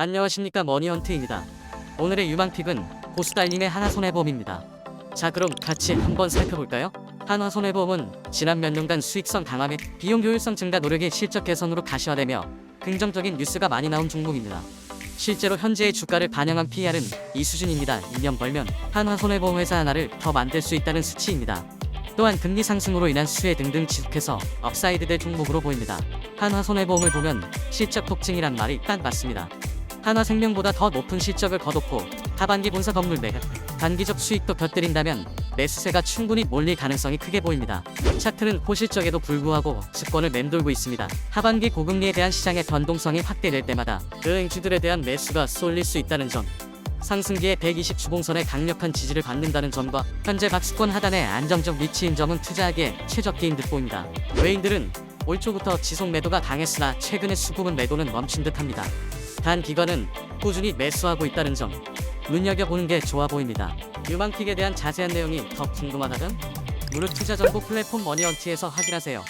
안녕하십니까 머니헌트입니다. 오늘의 유망픽은 보스달님의 하나손해보험입니다. 자 그럼 같이 한번 살펴볼까요? 한화손해보험은 지난 몇 년간 수익성 강화 및 비용 효율성 증가 노력의 실적 개선으로 가시화되며 긍정적인 뉴스가 많이 나온 종목입니다. 실제로 현재의 주가를 반영한 PER은 이 수준입니다. 2년 벌면 한화손해보험 회사 하나를 더 만들 수 있다는 수치입니다. 또한 금리 상승으로 인한 수혜 등등 지속해서 업사이드 될 종목으로 보입니다. 한화손해보험을 보면 실적 폭증이란 말이 딱 맞습니다. 한화생명보다 더 높은 실적을 거뒀고 하반기 본사 건물 매각, 단기적 수익도 곁들인다면 매수세가 충분히 몰릴 가능성이 크게 보입니다. 차트는 호실적에도 불구하고 증권을 맴돌고 있습니다. 하반기 고금리에 대한 시장의 변동성이 확대될 때마다 은행주들에 대한 매수가 쏠릴 수 있다는 점, 상승기에 120 주봉선의 강력한 지지를 받는다는 점과 현재 박스권 하단의 안정적 위치인 점은 투자하기에 최적기인 듯 보입니다. 외인들은 올 초부터 지속 매도가 강했으나 최근의 수급은 매도는 멈춘 듯합니다. 단 기관은 꾸준히 매수하고 있다는 점 눈여겨보는 게 좋아 보입니다. 유망픽에 대한 자세한 내용이 더 궁금하다면 무료 투자 정보 플랫폼 머니언티에서 확인하세요.